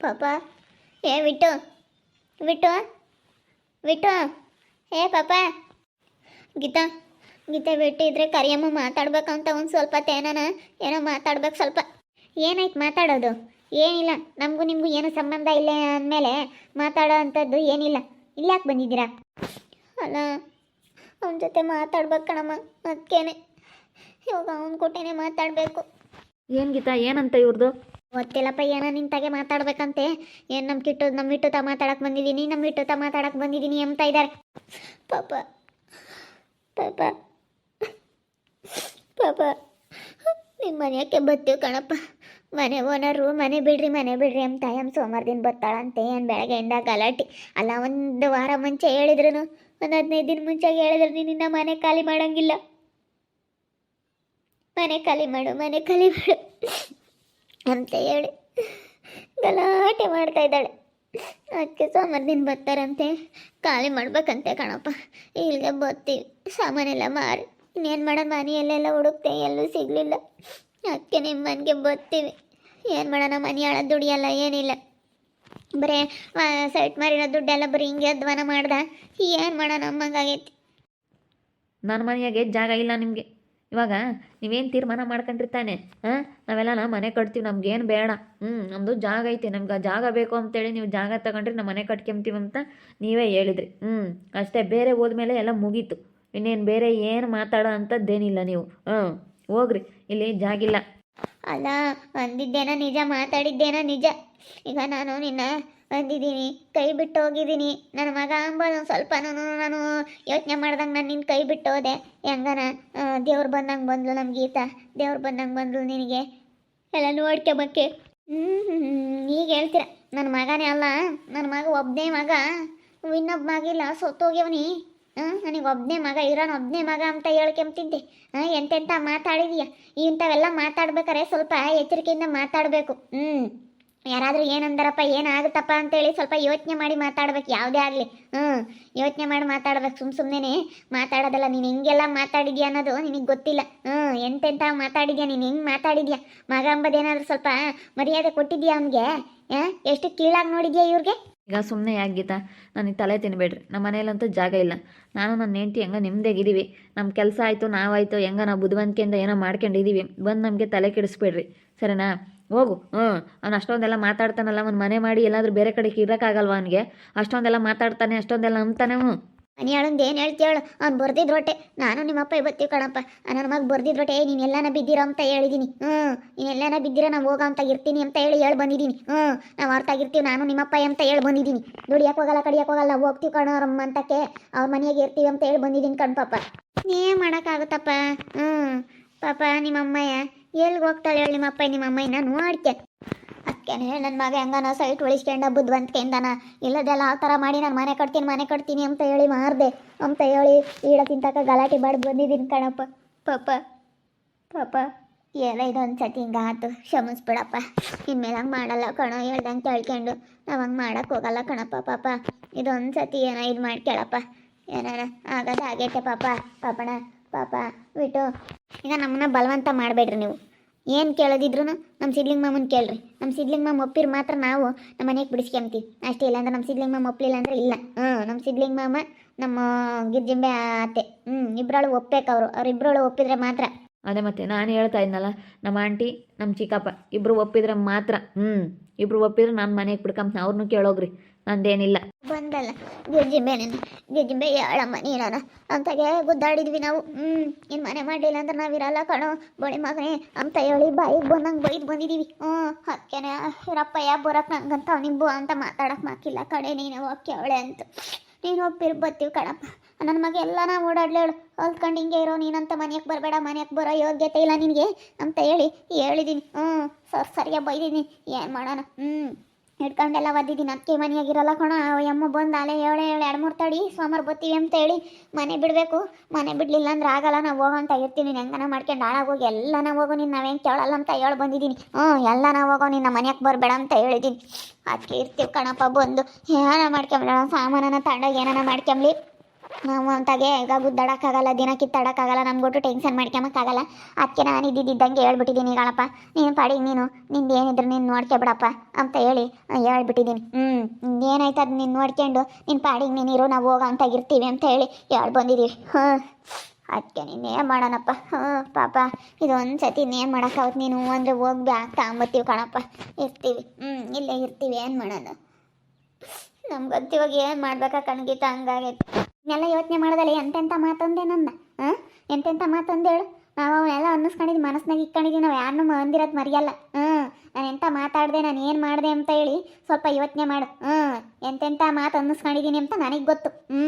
ಪಾಪ. ಏ ಬಿಟ್ಟು ಬಿಟ್ಟು ಬಿಟ್ಟು ಏ, ಪಾಪ. ಗೀತಾ ಗೀತಾ ಬಿಟ್ಟು ಇದ್ರೆ ಕರಿಯಮ್ಮ ಮಾತಾಡ್ಬೇಕಂತ ಒಂದು ಸ್ವಲ್ಪ ತೇನನ. ಏನೋ ಮಾತಾಡ್ಬೇಕು ಸ್ವಲ್ಪ. ಏನಾಯ್ತು ಮಾತಾಡೋದು? ಏನಿಲ್ಲ. ನಮಗೂ ನಿಮಗೂ ಏನೂ ಸಂಬಂಧ ಇಲ್ಲ ಅಂದಮೇಲೆ ಮಾತಾಡೋ ಅಂಥದ್ದು ಏನಿಲ್ಲ. ಇಲ್ಲಿ ಯಾಕೆ ಬಂದಿದ್ದೀರಾ? ಅಲ್ಲ ಅವನ ಜೊತೆ ಮಾತಾಡ್ಬೇಕು ಕಣಮ್ಮ. ಅದಕ್ಕೇನೆ ಇವಾಗ ಅವನ ಕೊಟ್ಟೇನೆ ಮಾತಾಡಬೇಕು. ಏನು ಗೀತಾ, ಏನಂತ ಇವ್ರದ್ದು ಗೊತ್ತಿಲ್ಲಪ್ಪ, ಏನೋ ನಿಂತಾಗೆ ಮಾತಾಡ್ಬೇಕಂತೆ? ಏನು ನಮ್ಮ ಕಿಟ್ಟು ನಮ್ಮ ಇಟ್ಟು ತ ಮಾತಾಡಕ್ಕೆ ಬಂದಿದ್ದೀನಿ ನಮ್ಮ ಇಟ್ಟು ತ ಮಾತಾಡಕ್ಕೆ ಬಂದಿದ್ದೀನಿ ಅಂತ ಇದ್ದಾರೆ ಪಾಪ ಪಾಪ ಪಾಪ. ನಿಮ್ಮ ಮನೆಯಕ್ಕೆ ಬರ್ತೀವಿ ಕಣಪ್ಪ? ಮನೆ ಓನರು, ಮನೆ ಬಿಡ್ರಿ ಮನೆ ಬಿಡ್ರಿ ಅಂತ ಎಂ ಸೋಮವಾರದಿಂದ ಬರ್ತಾಳಂತೆ, ಏನು ಬೆಳಗ್ಗೆಯಿಂದ ಗಲಾಟಿ. ಅಲ್ಲ, ಒಂದು ವಾರ ಮುಂಚೆ ಹೇಳಿದ್ರು ಒಂದು ಹದಿನೈದು ದಿನ ಮುಂಚೆ ಹೇಳಿದ್ರು ನಿನ್ನ ಮನೆ ಖಾಲಿ ಮಾಡಂಗಿಲ್ಲ. ಮನೆ ಖಾಲಿ ಮಾಡು, ಮನೆ ಖಾಲಿ ಮಾಡು. ಅಂತ ಹೇಳಿ ಗಲಾಟೆ ಮಾಡ್ತಾ ಇದ್ದಾಳೆ. ಅದಕ್ಕೆ ಸೋಮವಾರದಿಂದ ಬರ್ತಾರಂತೆ, ಖಾಲಿ ಮಾಡ್ಬೇಕಂತೆ ಕಣಪ್ಪ. ಇಲ್ಲಿಗೆ ಬರ್ತೀವಿ ಸಾಮಾನೆಲ್ಲ ಮಾರಿ. ಇನ್ನೇನು ಮಾಡೋಣ? ಮನೆಯಲ್ಲೆಲ್ಲ ಹುಡುಕ್ತೆ, ಎಲ್ಲೂ ಸಿಗಲಿಲ್ಲ. ಅದಕ್ಕೆ ನಿಮ್ಮ ಮನೆಗೆ ಬರ್ತೀವಿ ಏನು ಮಾಡೋಣ? ಮನೆ ಹಾಳ ದುಡಿಯಲ್ಲ, ಏನಿಲ್ಲ. ಬರೇ ಸೈಟ್ ಮಾರಿರೋ ದುಡ್ಡೆಲ್ಲ ಬರೀ ಹಿಂಗೆ ಅಧ್ವಾನ ಮಾಡ್ದೆ. ಏನು ಮಾಡೋಣ? ಅಮ್ಮಂಗಾಗೈತಿ ನನ್ನ ಮನೆಯಾಗೆ ಜಾಗ ಇಲ್ಲ ನಿಮಗೆ. ಇವಾಗ ನೀವೇನು ತೀರ್ಮಾನ ಮಾಡ್ಕೊಂಡಿರ್ತಾನೆ ಹಾಂ? ನಾವೆಲ್ಲ ಮನೆ ಕಟ್ತೀವಿ ನಮ್ಗೇನು ಬೇಡ. ಹ್ಞೂ ನಮ್ಮದು ಜಾಗ ಐತೆ, ನಮ್ಗೆ ಆ ಜಾಗ ಬೇಕು ಅಂತೇಳಿ ನೀವು ಜಾಗ ತಗೊಂಡ್ರಿ ನಮ್ಮ ಮನೆ ಕಟ್ಕೊಂತೀವಿ ಅಂತ ನೀವೇ ಹೇಳಿದ್ರಿ. ಹ್ಞೂ ಅಷ್ಟೇ ಬೇರೆ ಹೋದ್ಮೇಲೆ ಎಲ್ಲ ಮುಗೀತು. ಇನ್ನೇನು ಬೇರೆ ಏನು ಮಾತಾಡೋ ಅಂಥದ್ದೇನಿಲ್ಲ ನೀವು. ಹ್ಞೂ ಹೋಗ್ರಿ, ಇಲ್ಲಿ ಜಾಗಿಲ್ಲ. ಅಲ್ಲ, ಅಂದಿದ್ದೇನೋ ನಿಜ, ಮಾತಾಡಿದ್ದೇನೋ ನಿಜ. ಈಗ ನಾನು ನಿನ್ನ ಅಂದಿದ್ದೀನಿ ಕೈ ಬಿಟ್ಟು ಹೋಗಿದ್ದೀನಿ ನನ್ನ ಮಗ ಅಂಬೋದು ಸ್ವಲ್ಪ ನಾನು ಯೋಚನೆ ಮಾಡ್ದಂಗೆ ನಾನು ನಿನ್ನ ಕೈ ಬಿಟ್ಟು ಹೋದೆ ಹೆಂಗನ ದೇವ್ರು ಬಂದಂಗೆ ಬಂದ್ಲು ನಮ್ಮ ಗೀತಾ ದೇವ್ರು ಬಂದಂಗೆ ಬಂದ್ಲು ನಿನಗೆ ಎಲ್ಲ ನೋಡ್ಕೊಬಕ್ಕೆ ಹ್ಞೂ ಈಗ ಹೇಳ್ತೀರ ನನ್ನ ಮಗನೇ ಅಲ್ಲ ನನ್ನ ಮಗ ಒಬ್ಬನೇ ಮಗ ಇನ್ನೊಬ್ಬ ಮಗಿಲ್ಲ ಸೊತ್ತು ಸೊತ್ತೋಗ್ಯವನಿ ಹಾಂ ನನಗೆ ಒಬ್ಬನೇ ಮಗ ಇರೋನು ಒಬ್ಬನೇ ಮಗ ಅಂತ ಹೇಳ್ಕೊಂತಿದ್ದೆ ಹಾಂ ಎಂತೆಂಥ ಮಾತಾಡಿದೀಯ ಇಂಥವೆಲ್ಲ ಮಾತಾಡ್ಬೇಕಾರೆ ಸ್ವಲ್ಪ ಎಚ್ಚರಿಕೆಯಿಂದ ಮಾತಾಡಬೇಕು ಹ್ಞೂ ಯಾರಾದರೂ ಏನಂದಾರಪ್ಪ, ಏನಾಗುತ್ತಪ್ಪ ಅಂತೇಳಿ ಸ್ವಲ್ಪ ಯೋಚನೆ ಮಾಡಿ ಮಾತಾಡ್ಬೇಕು. ಯಾವುದೇ ಆಗಲಿ. ಹ್ಞೂ ಯೋಚನೆ ಮಾಡಿ ಮಾತಾಡ್ಬೇಕು. ಸುಮ್ಮ ಸುಮ್ಮನೆ ಮಾತಾಡೋದಲ್ಲ. ನೀನು ಹೆಂಗೆಲ್ಲ ಮಾತಾಡಿದ್ಯಾ ಅನ್ನೋದು ನಿನಗೆ ಗೊತ್ತಿಲ್ಲ. ಹ್ಞೂ ಎಂತೆಂಥ ಮಾತಾಡಿದ್ಯಾ? ನೀನು ಹೆಂಗೆ ಮಾತಾಡಿದ್ಯಾ? ಮಗ ಅಂಬದೇನಾದರೂ ಸ್ವಲ್ಪ ಮರ್ಯಾದೆ ಕೊಟ್ಟಿದ್ಯಾ ಅವನಿಗೆ? ಎಷ್ಟು ಕೀಳಾಗಿ ನೋಡಿದ್ಯಾ ಇವ್ರಿಗೆ? ಈಗ ಸುಮ್ಮನೆ ಯಾಕೆ ಗೀತಾ? ನನಗೆ ತಲೆ ತಿನ್ಬೇಡ್ರಿ. ನಮ್ಮ ಮನೇಲಂತೂ ಜಾಗ ಇಲ್ಲ. ನಾನು ನನ್ನ ಹೆಂಡ್ತಿ ಹೆಂಗ ಇದೀವಿ ನಮ್ಮ ಕೆಲಸ ಆಯಿತು, ನಾವಾಯ್ತು, ಹೆಂಗ ನಾವು ಬುದ್ಧಿವಂತಿಕೆಯಿಂದ ಏನೋ ಮಾಡ್ಕೊಂಡಿದ್ದೀವಿ ಬಂದು ನಮಗೆ ತಲೆ ಕೆಡಿಸ್ಬೇಡ್ರಿ. ಸರಿನಾ? ಹೋಗು. ಹ್ಞೂ ಅವ್ನು ಅಷ್ಟೊಂದೆಲ್ಲ ಮಾತಾಡ್ತಾನಲ್ಲ ಅವ್ನು ಮನೆ ಮಾಡಿ ಎಲ್ಲಾದರೂ ಬೇರೆ ಕಡೆಗೆ ಇರೋಕ್ಕಾಗಲ್ವ ಅವನಿಗೆ? ಅಷ್ಟೊಂದೆಲ್ಲ ಮಾತಾಡ್ತಾನೆ ಅಷ್ಟೊಂದೆಲ್ಲ ಅಂತಾನೆ ಹ್ಞೂ ಮನೆ ಹೇಳಂದು ಏನು ಹೇಳ್ತೀವಳು ಅವ್ನು ಬರ್ದಿದ್ರೊಟ್ಟೆ ನಾನು ನಿಮ್ಮಪ್ಪ ಇವತ್ತೀವಿ ಕಣಪ್ಪ ನನ್ನ ಮಗ ಬರ್ದಿದ್ರೊಟ್ಟೆ ನೀನು ಎಲ್ಲಾನ ಬಿದ್ದಿರೋ ಅಂತ ಹೇಳಿದ್ದೀನಿ ಹ್ಞೂ ನೀನು ಎಲ್ಲಾನ ಬಿದ್ದಿರೋ ನಾವು ಹೋಗೋ ಅಂತ ಇರ್ತೀನಿ ಅಂತ ಹೇಳಿ ಹೇಳಿ ಬಂದಿದ್ದೀನಿ ಹ್ಞೂ ನಾವು ಹೊರ್ತಾಗಿರ್ತೀವಿ ನಾನು ನಿಮ್ಮಪ್ಪ ಅಂತ ಹೇಳಿ ಬಂದಿದ್ದೀನಿ ದುಡಿಯಕ್ಕೆ ಹೋಗಲ್ಲ ಕಡಿಯಕ್ಕೆ ಹೋಗಲ್ಲ ಹೋಗ್ತೀವಿ ಕಣೋರಮ್ಮ ಅಂತಕ್ಕೆ ಅವ್ರ ಮನೆಯಾಗೆ ಇರ್ತೀವಿ ಅಂತ ಹೇಳಿ ಬಂದಿದ್ದೀನಿ ಕಣ್ ಪಾಪ. ಏನು ಮಾಡೋಕ್ಕಾಗುತ್ತಪ್ಪ. ಹ್ಞೂ ಪಾಪ ನಿಮ್ಮಮ್ಮಯ್ಯ ಎಲ್ಲಿಗೆ ಹೋಗ್ತಾಳೆ ಹೇಳಿ ನಿಮ್ಮಪ್ಪ ನಿಮ್ಮಮ್ಮಯ್ಯನ ನೋಡ್ಕೆ. ಅದಕ್ಕೇನೆ ನನ್ನ ಮಗ ಹೆಂಗನ ಸೈಟ್ ಉಳಿಸ್ಕೊಂಡ ಬುದ್ಧಿವಂತಿಕೆಯಿಂದನ ಇಲ್ಲದೆಲ್ಲ ಆ ಥರ ಮಾಡಿ ನಾನು ಮನೆ ಕಟ್ತೀನಿ ಮನೆ ಕಟ್ತೀನಿ ಅಂತ ಹೇಳಿ ಮಾರ್ದೆ. ಅಂತ ಹೇಳಿ ಈಡ ತಿಂತಕ ಗಲಾಟೆ ಮಾಡಿ ಬಂದಿದ್ದೀನಿ ಕಣಪ್ಪ. ಪಾಪ ಪಾಪ. ಎಲ್ಲ ಇದೊಂದು ಸತಿ ಹಿಂಗೆ ಆತು. ಕ್ಷಮಿಸ್ಬಿಡಪ್ಪ. ಇನ್ಮೇಲೆ ಹಂಗೆ ಮಾಡಲ್ಲ ಕಣೋ, ಹೇಳ್ದಂಗೆ ಕೇಳ್ಕೊಂಡು. ನಾವು ಹಂಗೆ ಮಾಡೋಕೆ ಹೋಗಲ್ಲ ಕಣಪ್ಪ, ಪಾಪ. ಇದೊಂದು ಸತಿ ಏನೋ ಇದು ಮಾಡಿ ಕೇಳಪ್ಪ. ಏನಾರ ಆಗದ ಆಗೈತೆ ಪಾಪ. ಪಾಪಣ ಪಾಪ ಬಿಟ್ಟು ಈಗ ನಮ್ಮನ್ನ ಬಲವಂತ ಮಾಡಬೇಡ್ರಿ ನೀವು. ಏನು ಕೇಳೋದಿದ್ರು ನಮ್ಮ ಸಿದ್ಲಿಂಗ್ ಮಾಮನ್ ಕೇಳ್ರಿ. ನಮ್ಮ ಸಿದ್ಲಿಂಗ್ ಮಾಮ್ ಒಪ್ಪಿರ್ ಮಾತ್ರ ನಾವು ನಮ್ಮ ಮನೆಗೆ ಬಿಡಿಸ್ಕೊಂತೀವಿ. ಅಷ್ಟೇ ಇಲ್ಲ ಅಂದ್ರೆ ನಮ್ಮ ಸಿದ್ಲಿಂಗ್ ಮಾಮ್ ಒಪ್ಪಲಿಲ್ಲ ಅಂದ್ರೆ ಇಲ್ಲ. ಹ್ಞೂ ನಮ್ಮ ಸಿದ್ಲಿಂಗ್ ಮಾಮ ನಮ್ಮ ಗಿರ್ಜಿಂಬೆ ಅತ್ತೆ ಹ್ಞೂ ಇಬ್ಬರಳು ಒಪ್ಪಬೇಕು ಅವರು. ಅವ್ರಿಬ್ರಳು ಒಪ್ಪಿದ್ರೆ ಮಾತ್ರ. ಅದೇ ಮತ್ತೆ ನಾನು ಹೇಳ್ತಾ ಇದ್ನಲ್ಲ ನಮ್ಮ ಆಂಟಿ ನಮ್ಮ ಚಿಕ್ಕಪ್ಪ ಇಬ್ಬರು ಒಪ್ಪಿದ್ರೆ ಮಾತ್ರ. ಹ್ಞೂ ಇಬ್ಬರು ಒಪ್ಪಿದ್ರೆ ನಾನು ಮನೆಗೆ ಬಿಡ್ಕೊಂತ ಅವ್ರನ್ನೂ ಕೇಳೋಗ್ರಿ. ನಂದೇನಿಲ್ಲ. ಬಂದಲ್ಲ. ಗಿರ್ಜಿಂಬೆನೇ ಗಿರ್ಜಿಂಬೆ ಹೇಳಮ್ಮ ನೀನಾನ ಅಂತಾಗೆ ಗುದ್ದಾಡಿದ್ವಿ ನಾವು. ಹ್ಞೂ ಇನ್ನು ಮನೆ ಮಾಡಲಿಲ್ಲ ಅಂದ್ರೆ ನಾವಿರಲ್ಲ ಕಣೋ. ಬಳಿ ಮಗನೇ, ಅಂತ ಹೇಳಿ ಬಾಯಿಗೆ ಬಂದಂಗೆ ಬೈದು ಬಂದಿದ್ದೀವಿ ಹ್ಞೂ ಇರಪ್ಪ ಯಾ ಬರೋಕೆ ನಂಗಂತ ಅವನಿಬ್ಬು ಅಂತ ಮಾತಾಡಕ್ಕೆ ಮಾಕಿಲ್ಲ ಕಡೆ ನೀನು ಓಕೆ ಅವಳೆ ಅಂತ. ನೀನು ಒಪ್ಪಿರ್ ಬರ್ತೀವಿ ಕಣಪ್ಪ. ನನ್ನ ಮಗ ಎಲ್ಲ ನಾವು ಓಡಾಡ್ಲಿ ಹೇಳು. ಹೊಲ್ಕೊಂಡು ಹಿಂಗೆ ಇರೋ ನೀನಂತ ಮನೆಯಕ್ಕೆ ಬರಬೇಡ ಮನೆಯಕ್ಕೆ ಬರೋ ಯೋಗ್ಯತೆ ಇಲ್ಲ ನಿನಗೆ, ಅಂತ ಹೇಳಿ ಹೇಳಿದ್ದೀನಿ ಹ್ಞೂ, ಸರ್, ಸರಿಯಾಗಿ ಬೈದಿದ್ದೀನಿ ಏನು ಮಾಡೋಣ? ಹ್ಞೂ ಹಿಡ್ಕೊಂಡೆಲ್ಲ ಒದ್ದಿದ್ದೀನಿ. ಅದಕ್ಕೆ ಮನೆಯಾಗಿರಲ್ಲ ಕಣ. ಅಮ್ಮ ಬಂದು ಅಲೆ ಏಳು ಏಳು ಎರಡು ಮೂರು ತಡಿ. ಸೋಮವಾರ ಬರ್ತೀವಿ ಅಂತ ಹೇಳಿ ಮನೆ ಬಿಡಬೇಕು. ಮನೆ ಬಿಡಲಿಲ್ಲ ಅಂದ್ರೆ ಆಗಲ್ಲ ನಾವು ಹೋಗೋ ಅಂತ ಇರ್ತೀನಿ ಹೆಂಗನ ಮಾಡ್ಕೊಂಡು ಹಾಳಾಗೋಗಿ ಎಲ್ಲ ನಾವು ಹೋಗೋ ನೀನು. ನಾವೇನು ಕೇಳಲ್ಲ ಅಂತ ಹೇಳಿ ಬಂದಿದ್ದೀನಿ. ಹ್ಞೂ ಎಲ್ಲ ಹೋಗೋ. ನಿನ್ನ ಮನೆಗೆ ಬರಬೇಡ ಅಂತ ಹೇಳಿದ್ದೀನಿ. ಅದಕ್ಕೆ ಇರ್ತೀವಿ ಕಣಪ್ಪ ಬಂದು. ಏನ ಮಾಡ್ಕೊಂಬಿಡೋಣ. ಸಾಮಾನನ ತಗೊಂಡೋಗಿ ಏನಾನ ಮಾಡ್ಕೊಂಬ್ಲಿ. ನಾವು ಅಂತಾಗೆ ಈಗ ದಡಕ್ಕಾಗಲ್ಲ ದಿನ ಕಿತ್ತಾಡಕ್ಕಾಗಲ್ಲ ನಮ್ಗೊಟ್ಟು ಟೆನ್ಷನ್ ಮಾಡ್ಕೊಂಬಕ್ಕಾಗಲ್ಲ ಅದಕ್ಕೆ ನಾನು ಇದ್ದಿದ್ದಂಗೆ ಹೇಳ್ಬಿಟ್ಟಿದ್ದೀನಿ ಗಣಪ್ಪ ನೀನು ಪಾಡಿ, ನೀನು, ನಿಂದು ಏನಿದ್ರು ನೀನು ನೋಡ್ಕೊಬಿಡಪ್ಪ ಅಂತ ಹೇಳಿ ಹೇಳ್ಬಿಟ್ಟಿದ್ದೀನಿ. ಹ್ಞೂ ಏನಾಯ್ತು ಅದು ನೀನು ನೋಡ್ಕೊಂಡು ನಿನ್ನ ಪಾಡಿಗೆ ನೀನು ಇರೋ, ನಾವು ಹೋಗೋ ಅಂತ ಇರ್ತೀವಿ ಅಂತ ಹೇಳಿ ಹೇಳಿ ಬಂದಿದ್ದೀವಿ ಹಾಂ ಅದಕ್ಕೆ ನೀನು ಏನು ಮಾಡೋಣಪ್ಪ? ಹ್ಞೂ ಪಾಪ ಇದು ಒಂದು ಸತಿ ಇನ್ನೇನು ಮಾಡೋಕ್ಕಾಗುತ್ತೆ ನೀನು ಅಂದರೆ ಹೋಗಿ ಬ್ಯಾಗ್ ತಗೊಂಬತ್ತೀವಿ ಕಣಪ್ಪ. ಇರ್ತೀವಿ. ಹ್ಞೂ ಇಲ್ಲೇ ಇರ್ತೀವಿ, ಏನು ಮಾಡೋಣ ನಮ್ಗಂತ ಇವಾಗ ಏನು ಮಾಡ್ಬೇಕಾ ಕಣ್ಗೀತ ಹಂಗಾಗೈತೆ. ಇನ್ನೆಲ್ಲ ಯೋಚನೆ ಮಾಡೋದಲ್ಲ ಎಂತೆಂಥ ಮಾತಂದೆ ನನ್ನ ಹಾಂ ಎಂತೆಂಥ ಮಾತಂದು ಹೇಳು? ನಾವು ಅವನ್ನೆಲ್ಲ ಅನ್ನಿಸ್ಕೊಂಡಿದ್ದು ಮನಸ್ಸಿನಾಗ ಇಟ್ಕೊಂಡಿದ್ದೀವಿ ನಾವು ಯಾರನ್ನೂ ಅಂದಿರೋದು ಮರೆಯಲ್ಲ ಹ್ಞೂ ನಾನು ಎಂಥ ಮಾತಾಡಿದೆ, ನಾನು ಏನು ಮಾಡಿದೆ ಅಂತ ಹೇಳಿ ಸ್ವಲ್ಪ ಯೋಚನೆ ಮಾಡು ಹ್ಞೂ ಎಂತೆಂಥ ಮಾತು ಅನ್ನಿಸ್ಕೊಂಡಿದ್ದೀನಿ ಅಂತ ನನಗೆ ಗೊತ್ತು ಹ್ಞೂ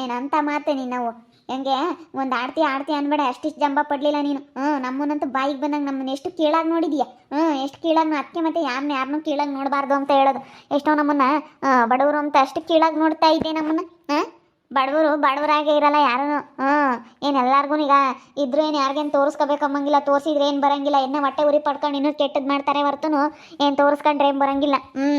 ಏನಂತ ಮಾತೆ ನೀನು ನಾವು? ಹೆಂಗೆ, ಒಂದು ಆಡ್ತಿ ಆಡ್ತಿ ಅನ್ಬೇಡ, ಅಷ್ಟಿಷ್ಟು ಜಂಬ ಪಡಲಿಲ್ಲ ನೀನು ಹ್ಞೂ ನಮ್ಮನ್ನಂತೂ ಬಾಯಿಗೆ ಬಂದಂಗೆ ನಮ್ಮನ್ನ ಎಷ್ಟು ಕೀಳಾಗಿ ನೋಡಿದ್ಯಾ ಹ್ಞೂ ಎಷ್ಟು ಕೀಳಾಗಿ ಅದಕ್ಕೆ ಮತ್ತೆ ಯಾರನ್ನ ಯಾರನ್ನೂ ಕೀಳಾಗಿ ನೋಡಬಾರ್ದು ಅಂತ ಹೇಳೋದು, ಎಷ್ಟೋ ನಮ್ಮನ್ನ ಬಡವರು ಅಂತ ಅಷ್ಟು ಕೀಳಾಗಿ ನೋಡ್ತಾ ಇದ್ದೆ ನಮ್ಮನ್ನ ಹಾಂ ಬಡವರು ಬಡವರಾಗೆ ಇರಲ್ಲ ಯಾರೂ ಹ್ಞೂ ಏನು ಎಲ್ಲಾರ್ಗು ಈಗ ಇದ್ರು ಏನು ಯಾರಿಗೇನು ತೋರಿಸ್ಕೋಬೇಕಮ್ಮಂಗಿಲ್ಲ ತೋರಿಸಿದ್ರೆ ಏನು ಬರಂಗಿಲ್ಲ ಎನ್ನ ಹೊಟ್ಟೆ ಉರಿ ಪಡ್ಕೊಂಡು ಇನ್ನೂ ಕೆಟ್ಟದ್ದು ಮಾಡ್ತಾರೆ ಹೊರತುನು ಏನು ತೋರಿಸ್ಕೊಂಡ್ರೆ ಏನು ಬರಂಗಿಲ್ಲ. ಹ್ಞೂ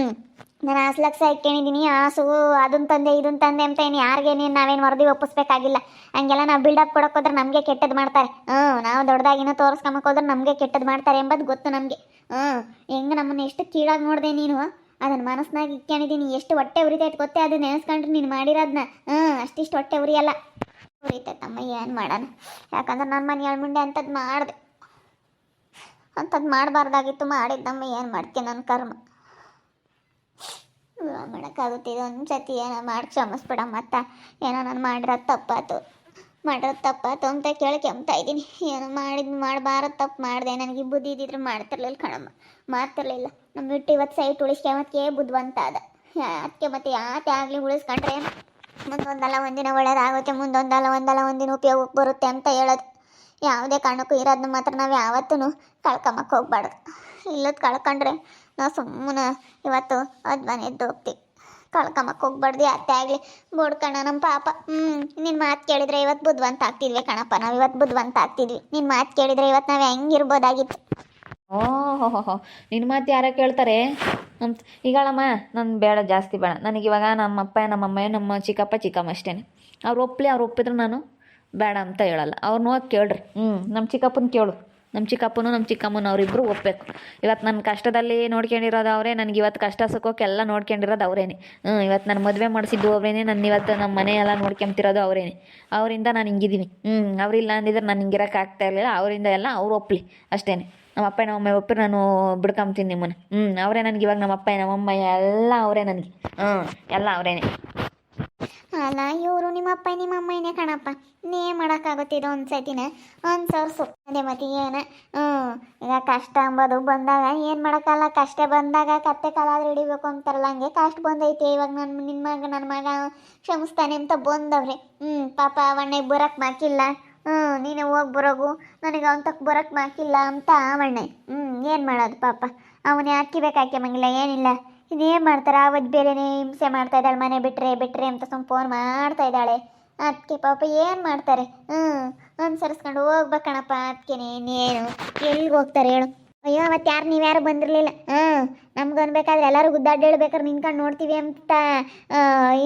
ನಾನು ಆಸು ಲಕ್ಷ ಇಟ್ಕೊಂಡಿದ್ದೀನಿ ಆಸು ಅದನ್ನ ತಂದೆ ಇದನ್ನ ತಂದೆ ಅಂತ ಏನು ಯಾರಿಗೇನೇನು ನಾವೇನು ವರದಿ ಒಪ್ಪಿಸ್ಬೇಕಾಗಿಲ್ಲ. ಹಂಗೆಲ್ಲ ನಾವು ಬಿಲ್ಡಪ್ ಕೊಡೋಕೆ ಹೋದ್ರೆ ನಮಗೆ ಕೆಟ್ಟದ್ದು ಮಾಡ್ತಾರೆ. ಹ್ಞೂ ನಾವು ದೊಡ್ಡದಾಗಿನೂ ತೋರಿಸ್ಕೊಂಬಕ್ಕೆ ಹೋದ್ರೆ ನಮಗೆ ಕೆಟ್ಟದ್ದು ಮಾಡ್ತಾರೆ ಎಂಬುದು ಗೊತ್ತು ನಮಗೆ. ಹ್ಞೂ ಹೆಂಗೆ ನಮ್ಮನ್ನು ಎಷ್ಟು ಕೀಳಾಗಿ ನೋಡಿದೆ ನೀನು? ಅದನ್ನ ಮನಸ್ನಾಗ ಇಟ್ಕೊಂಡಿದ್ದೀನಿ ಎಷ್ಟು ಹೊಟ್ಟೆ ಉರಿತೈತೆ ಗೊತ್ತೇ? ಅದು ನೆನೆಸ್ಕೊಂಡ್ರೆ ನೀನು ಮಾಡಿರೋದನ್ನ ಹ್ಞೂ ಅಷ್ಟಿಷ್ಟು ಹೊಟ್ಟೆ ಉರಿಯಲ್ಲ. ಉರಿತೈತಮ್ಮ ಏನು ಮಾಡೋಣ? ಯಾಕಂದ್ರೆ ನನ್ನ ಮನೆ ಮುಂಡೆ ಅಂಥದ್ದು ಮಾಡಿದೆ. ಅಂಥದ್ದು ಮಾಡಬಾರ್ದಾಗಿತ್ತು ಮಾಡಿದ್ದಮ್ಮ ಏನು ಮಾಡ್ತೀನಿ ನನ್ನ ಕರ್ಮ? ಮಾಡೋಕ್ಕಾಗುತ್ತೆ ಇದೊಂದು ಸತಿ ಏನೋ ಮಾಡಿ, ಕ್ಷಮಿಸ್ಬಿಡಮ್ಮ ಅತ್ತ. ಏನೋ ನಾನು ಮಾಡಿರೋದು ತಪ್ಪಾತು. ಮಾಡಿರೋದು ತೊಂತ ಕೇಳಿ ಕೆಮ್ತಾ ಇದ್ದೀನಿ. ಏನು ಮಾಡಿದ್ ಮಾಡಬಾರದು ತಪ್ಪು ಮಾಡಿದೆ. ನನಗೆ ಬುದ್ಧಿ ಇದ್ದಿದ್ರೆ ಮಾಡ್ತಿರ್ಲಿಲ್ಲ ಕಣಮ್ಮ. ಮಾಡ್ತಿರ್ಲಿಲ್ಲ. ನಮ್ಮ ಬಿಟ್ಟು ಇವತ್ತು ಸೈಟ್ ಉಳಿಸ್ಕೊಂಬತ್ಕೆ ಬುದ್ಧಿವಂತ ಅದ. ಅದಕ್ಕೆ ಮತ್ತೆ ಯಾತೆ ಆಗಲಿ ಉಳಿಸ್ಕೊಂಡ್ರೆ ಮುಂದೊಂದಲ್ಲ ಒಂದಿನ ಒಳ್ಳೇದಾಗುತ್ತೆ, ಮುಂದೊಂದಲ್ಲ ಒಂದಲ್ಲ ಒಂದಿನ ಉಪಯೋಗಕ್ಕೆ ಬರುತ್ತೆ ಅಂತ ಹೇಳೋದು. ಯಾವುದೇ ಕಾರಣಕ್ಕೂ ಇರೋದನ್ನ ಮಾತ್ರ ನಾವು ಯಾವತ್ತೂ ಕಳ್ಕೊಂಬಕ್ಕೆ ಹೋಗ್ಬಾರ್ದು. ಇಲ್ಲದ ಕಳ್ಕೊಂಡ್ರೆ ನಾವು ಸುಮ್ಮನೆ ಇವತ್ತು ಅದು ಮನೆ ಎದ್ದು ಹೋಗ್ತೀವಿ. ಕಳ್ಕೊಂಬಕ್ಕೆ ಹೋಗ್ಬಾರ್ದು, ಯಾತೆ ಆಗಲಿ. ಬೋಡ್ಕಣ ನಮ್ಮ ಪಾಪ. ಹ್ಞೂ ನಿನ್ನ ಮಾತು ಕೇಳಿದ್ರೆ ಇವತ್ತು ಬುದ್ಧವಂತ ಆಗ್ತಿದ್ವಿ ಕಣಪ್ಪ. ನಾವು ಇವತ್ತು ಬುದ್ಧವಂತ ಆಗ್ತಿದ್ವಿ. ನಿನ್ನ ಮಾತು ಕೇಳಿದ್ರೆ ಇವತ್ತು ನಾವು ಹೆಂಗಿರ್ಬೋದಾಗಿತ್ತು. ಓಹೋ ನಿನ್ನ ಮಾತು ಯಾರ ಕೇಳ್ತಾರೆ? ಅಂತ ಈಗಳಮ್ಮ, ನಾನು ಬೇಡ, ಜಾಸ್ತಿ ಬೇಡ. ನನಗಿವಾಗ ಇವಾಗ ನಮ್ಮ ಅಪ್ಪ ನಮ್ಮಮ್ಮ ನಮ್ಮ ಚಿಕ್ಕಪ್ಪ, ಚಿಕ್ಕಮ್ಮ ಅಷ್ಟೇ ಅವ್ರು ಒಪ್ಪಲಿ ಅವ್ರು ಒಪ್ಪಿದ್ರೆ ನಾನು ಬೇಡ ಅಂತ ಹೇಳಲ್ಲ. ಅವ್ರನ್ನ ಹೋಗಿ ಕೇಳ್ರಿ. ಹ್ಞೂ ನಮ್ಮ ಚಿಕ್ಕಪ್ಪನ ಕೇಳು. ನಮ್ಮ ಚಿಕ್ಕಪ್ಪನು ನಮ್ಮ ಚಿಕ್ಕಮ್ಮನ ಅವರಿಬ್ಬರು ಒಪ್ಪಬೇಕು ಇವತ್ತು ನನ್ನ ಕಷ್ಟದಲ್ಲಿ ನೋಡ್ಕೊಂಡಿರೋದು ಅವರೇ, ನನಗೆ ಇವತ್ತು ಕಷ್ಟ ಸುಖಕ್ಕೆಲ್ಲ ನೋಡ್ಕೊಂಡಿರೋದು ಅವರೇನೆ. ಹ್ಞೂ ಇವತ್ತು ನಾನು ಮದುವೆ ಮಾಡಿಸಿದ್ದು ಅವರೇನೆ ನನ್ನ ಇವತ್ತು ನಮ್ಮ ಮನೆಯೆಲ್ಲ ನೋಡ್ಕೊಂತಿರೋದು ಅವರೇನೆ. ಅವರಿಂದ ನಾನು ಹಿಂಗಿದ್ದೀನಿ ಹ್ಞೂ ಅವರಿಲ್ಲ ಅಂದಿದ್ರೆ ನಾನು ಹಿಂಗಿರೋಕೆ ಆಗ್ತಾ ಇರಲಿಲ್ಲ, ಅವರಿಂದ ಎಲ್ಲ ಅವ್ರು ಒಪ್ಪಲಿ ಅಷ್ಟೇ ನಮ್ಮ ಅಪ್ಪ ನಮ್ಮಮ್ಮ ಒಪ್ಪಿ ನಾನು ಬಿಡ್ಕೊಂತೀನಿ ನಿಮ್ಮನ್ನು. ಹ್ಞೂ ಅವರೇ ನನಗೆ ಇವಾಗ ನಮ್ಮ ಅಪ್ಪ ನಮ್ಮಮ್ಮ ಎಲ್ಲ ಅವರೇ ನನಗೆ. ಹ್ಞೂ ಎಲ್ಲ ಅವರೇನೆ. ಅಲ್ಲ, ಇವರು ನಿಮ್ಮ ಅಪ್ಪ ನಿಮ್ಮ ಅಮ್ಮನೇ ಕಣಪ್ಪ. ನೀ ಏನು ಇದು ಒಂದು ಸತಿನ ಅನ್ಸರ್ಸು ಅದೇ ಮತ್ತೆ ಏನ? ಹ್ಞೂ ಈಗ ಕಷ್ಟ ಅಂಬೋದು. ಬಂದಾಗ ಏನು ಮಾಡೋಕ್ಕಲ್ಲ? ಕಷ್ಟ ಬಂದಾಗ ಕತ್ತೆ ಕಾಲಾದ್ರೆ ಹಿಡಿಬೇಕು ಅಂತಾರಲ್ಲ, ಹಂಗೆ ಕಷ್ಟ ಬಂದೈತೆ. ಇವಾಗ ನನ್ನ ನಿನ್ನ ಮಗ ನನ್ನ ಮಗ ಕ್ಷಮಿಸ್ತಾನೆ ಅಂತ ಬಂದವ್ರೆ. ಹ್ಞೂ ಪಾಪ ಅವಣ್ಣ ಬರೋಕ್ಕೆ ಮಾಕಿಲ್ಲ. ಹ್ಞೂ ನೀನೇ ಹೋಗಿ ಬರೋಗು. ನನಗೆ ಅವನ ತಕ್ಕ ಬರಕ್ಕೆ ಮಾಕಿಲ್ಲ ಅಂತ ಅವಣ್ಣೆ. ಹ್ಞೂ ಏನು ಮಾಡೋದು ಪಾಪ? ಅವನೇ ಹಾಕಿಬೇಕು ಮಂಗಿಲ್ಲ ಏನಿಲ್ಲ. ಇದೇನು ಮಾಡ್ತಾರೆ? ಅವತ್ತು ಬೇರೆನೇ ಹಿಂಸೆ ಮಾಡ್ತಾ ಇದ್ದಾಳೆ, ಮನೆ ಬಿಟ್ರೆ ಬಿಟ್ರೆ ಅಂತ ಸುಮ್ಮ ಫೋನ್ ಮಾಡ್ತಾ ಇದ್ದಾಳೆ. ಅದಕ್ಕೆ ಪಾಪ ಏನು ಮಾಡ್ತಾರೆ? ಹ್ಞೂ ಅನುಸರಿಸ್ಕೊಂಡು ಹೋಗ್ಬೇಕಣಪ್ಪ ಅದಕ್ಕೆ ಇನ್ನೇನು ಎಲ್ಲಿಗೆ ಹೋಗ್ತಾರೆ ಹೇಳು. ಅಯ್ಯೋ ಅವತ್ತು ಯಾರು, ನೀವು ಯಾರು ಬಂದಿರಲಿಲ್ಲ? ಹ್ಞೂ ನಮ್ಗೆ ಅನ್ಬೇಕಾದ್ರೆ ಎಲ್ಲರೂ ಗುದ್ದಾಡಿ ಹೇಳ್ಬೇಕಾದ್ರೆ ನಿಂತ್ಕೊಂಡು ನೋಡ್ತೀವಿ ಅಂತ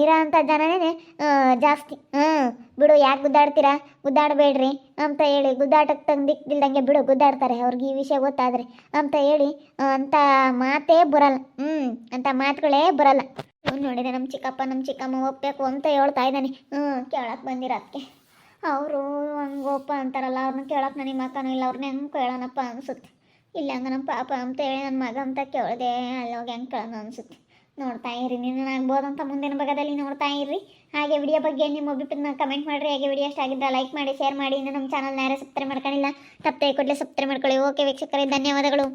ಇರೋ ಅಂಥ ಜನನೇ ಜಾಸ್ತಿ. ಹ್ಞೂ ಬಿಡು ಯಾಕೆ ಗುದ್ದಾಡ್ತೀರಾ? ಗುದ್ದಾಡಬೇಡ್ರಿ ಅಂತ ಹೇಳಿ ಗುದ್ದಾಟಕ್ಕೆ ತಂದಿಕ್ಕಿಲ್ದಂಗೆ ಬಿಡು, ಗುದ್ದಾಡ್ತಾರೆ. ಅವ್ರಿಗೆ ಈ ವಿಷಯ ಗೊತ್ತಾದ್ರೆ ಅಂತ ಹೇಳಿ ಅಂತ ಮಾತೇ ಬರಲ್ಲ. ಹ್ಞೂ ಅಂತ ಮಾತುಗಳೇ ಬರಲ್ಲ. ನೋಡಿದೆ ನಮ್ಮ ಚಿಕ್ಕಪ್ಪ ನಮ್ಮ ಚಿಕ್ಕಮ್ಮ ಒಪ್ಪಬೇಕು ಅಂತ ಹೇಳ್ತಾ ಇದ್ದಾನೆ. ಹ್ಞೂ ಕೇಳಕ್ಕೆ ಬಂದಿರೋದಕ್ಕೆ ಅವರು ಹಂಗೋಪ ಅಂತಾರಲ್ಲ ಅವ್ರನ್ನ ಕೇಳಕ್ಕೆ ನನಗೆ ಮಕ್ಕನೂ ಇಲ್ಲ ಅವ್ರನ್ನ ಹೆಂಗೆ ಕೇಳೋಣಪ್ಪ ಅನಿಸುತ್ತೆ. ಇಲ್ಲ ಹಂಗ ನಮ್ಮ ಪಾಪ ಅಂತ ಹೇಳಿ ನನ್ನ ಮಗ ಅಂತ ಕೇಳಿದೆ, ಅಲ್ಲೋಗಿ ಹೆಂಗೆ ಕೇಳೋಣ ಅನಿಸುತ್ತೆ. ನೋಡ್ತಾ ಇರಿ, ನೀನು ಅಂತ ಮುಂದಿನ ಭಾಗದಲ್ಲಿ ನೋಡ್ತಾ ಇರ್ರಿ. ಹಾಗೆ ವಿಡಿಯೋ ಬಗ್ಗೆ ನಿಮ್ಮ ಅಭಿಪ್ರಾಯ ಕಮೆಂಟ್ ಮಾಡಿರಿ. ಹಾಗೆ ವಿಡಿಯೋ ಇಷ್ಟ ಆಗಿದ್ದ ಲೈಕ್ ಮಾಡಿ ಶೇರ್ ಮಾಡಿ. ಇನ್ನು ನಮ್ಮ ಚಾನಲ್ನ ಯಾರೇ ಸಬ್ಸ್ಕ್ರೈಬ್ ಮಾಡ್ಕೊಂಡಿಲ್ಲ, ತಪ್ಪದೆ ಕೂಡಲೇ ಸಬ್ಸ್ಕ್ರೈಬ್ ಮಾಡ್ಕೊಳ್ಳಿ. ಓಕೆ ವೀಕ್ಷಕರೇ, ಧನ್ಯವಾದಗಳು.